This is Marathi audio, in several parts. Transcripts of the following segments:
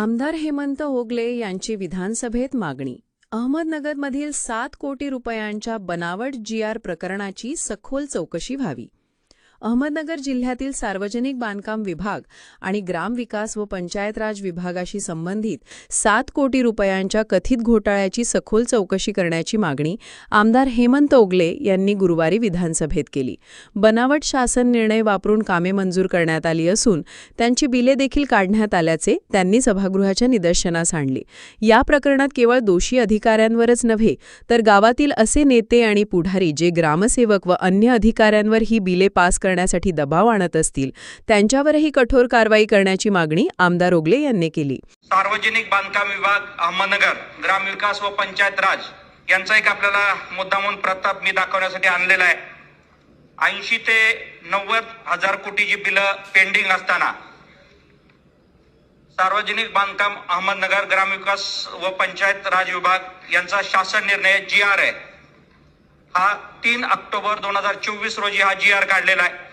आमदार हेमंत ओगले यांची विधानसभेत मागणी. अहमदनगरमधील सात कोटी रुपयांच्या बनावट जीआर प्रकरणाची सखोल चौकशी व्हावी. अहमदनगर जिल्ह्यातील सार्वजनिक बांधकाम विभाग आणि ग्रामविकास व पंचायत राज विभागाशी संबंधित सात कोटी रुपयांच्या कथित घोटाळ्याची सखोल चौकशी करण्याची मागणी आमदार हेमंत ओगले यांनी गुरुवारी विधानसभेत केली. बनावट शासन निर्णय वापरून कामे मंजूर करण्यात आली असून त्यांची बिले देखील काढण्यात आल्याचे त्यांनी सभागृहाच्या निदर्शनास आणले. या प्रकरणात केवळ दोषी अधिकाऱ्यांवरच नव्हे तर गावातील असे नेते आणि पुढारी जे ग्रामसेवक व अन्य अधिकाऱ्यांवर ही बिले पास करण्यासाठी दबाव आणत असतील त्यांच्यावरही कठोर कारवाई करण्याची मागणी आमदार ओगले यांनी केली. सार्वजनिक बांधकाम विभाग अहमदनगर ग्रामविकास व पंचायत राज यांचा एक आपल्याला मुद्दामून प्रताप मी दाखवण्यासाठी आणलेला आहे. ऐंशी ते नव्वद हजार कोटीची बिलं पेंडिंग असताना सार्वजनिक बांधकाम अहमदनगर ग्रामविकास व पंचायत राज विभाग यांचा शासन निर्णय जी आर आहे. हा तीन ऑक्टोबर दोन हजार चोवीस रोजी हा जी आर काढलेला आहे.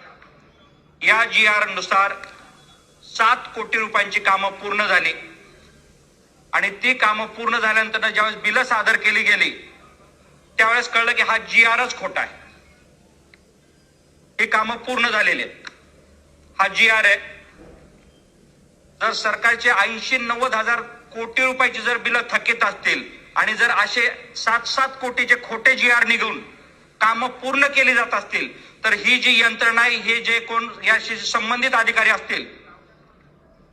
या जी आरनुसार सात कोटी रुपयांची कामं पूर्ण झाली. आणि ती कामं पूर्ण झाल्यानंतर ज्यावेळेस बिलं सादर केली गेली त्यावेळेस कळलं की हा जी आरच खोटा आहे. ही कामं पूर्ण झालेली आहेत. हा जी आर आहे. जर सरकारचे ऐंशी नव्वद हजार कोटी रुपयाची जर बिलं थकीत असतील आणि जर असे सात सात कोटीचे खोटे जी आर निघून कामं पूर्ण केली जात असतील तर ही जी यंत्रणा आहे हे जे कोण याशी संबंधित अधिकारी असतील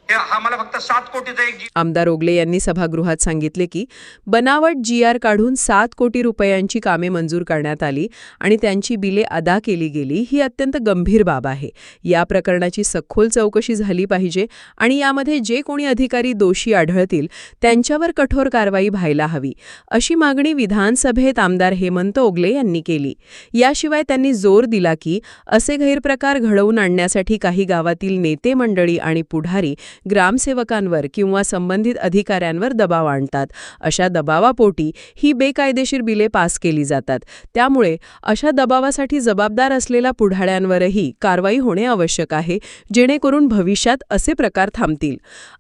फक्त सात कोटीचा एक आमदार ओगले यांनी सभागृहात सांगितले की बनावट जी आर काढून सात कोटी रुपयांची कामे मंजूर करण्यात आली आणि त्यांची बिले अदा केली गेली ही अत्यंत गंभीर बाब आहे. या प्रकरणाची सखोल चौकशी झाली पाहिजे आणि यामध्ये जे कोणी अधिकारी दोषी आढळतील त्यांच्यावर कठोर कारवाई व्हायला हवी अशी मागणी विधानसभेत आमदार हेमंत ओगले यांनी केली. याशिवाय त्यांनी जोर दिला की असे गैरप्रकार घडवून आणण्यासाठी काही गावातील नेते मंडळी आणि पुढारी ग्रामसेवकांवर किंवा संबंधित अधिकाऱ्यांवर दबाव आणतात. अशा दबावापोटी ही बेकायदेशीर बिले पास केली जातात. त्यामुळे अशा दबावासाठी जबाबदार असलेल्या पुढाऱ्यांवरही कारवाई होणे आवश्यक आहे जेणेकरून भविष्यात असे प्रकार थांबतील.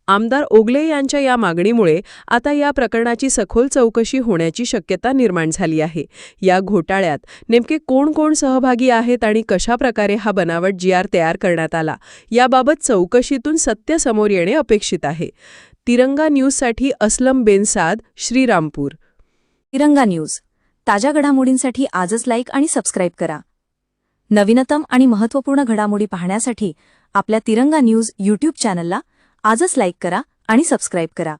आमदार ओगले यांच्या या मागणीमुळे आता या प्रकरणाची सखोल चौकशी होण्याची शक्यता निर्माण झाली आहे. या घोटाळ्यात नेमके कोण कोण सहभागी आहेत आणि कशा प्रकारे हा बनावट जी आर तयार करण्यात आला याबाबत चौकशीतून सत्य समोर येणे अपेक्षित आहे. तिरंगा न्यूजसाठी असलम बेनसाद श्रीरामपूर. तिरंगा न्यूज. ताज्या घडामोडींसाठी आजच लाईक आणि सबस्क्राईब करा. नवीनतम आणि महत्त्वपूर्ण घडामोडी पाहण्यासाठी आपल्या तिरंगा न्यूज यूट्यूब चॅनलला आजच लाईक करा आणि सबस्क्राईब करा.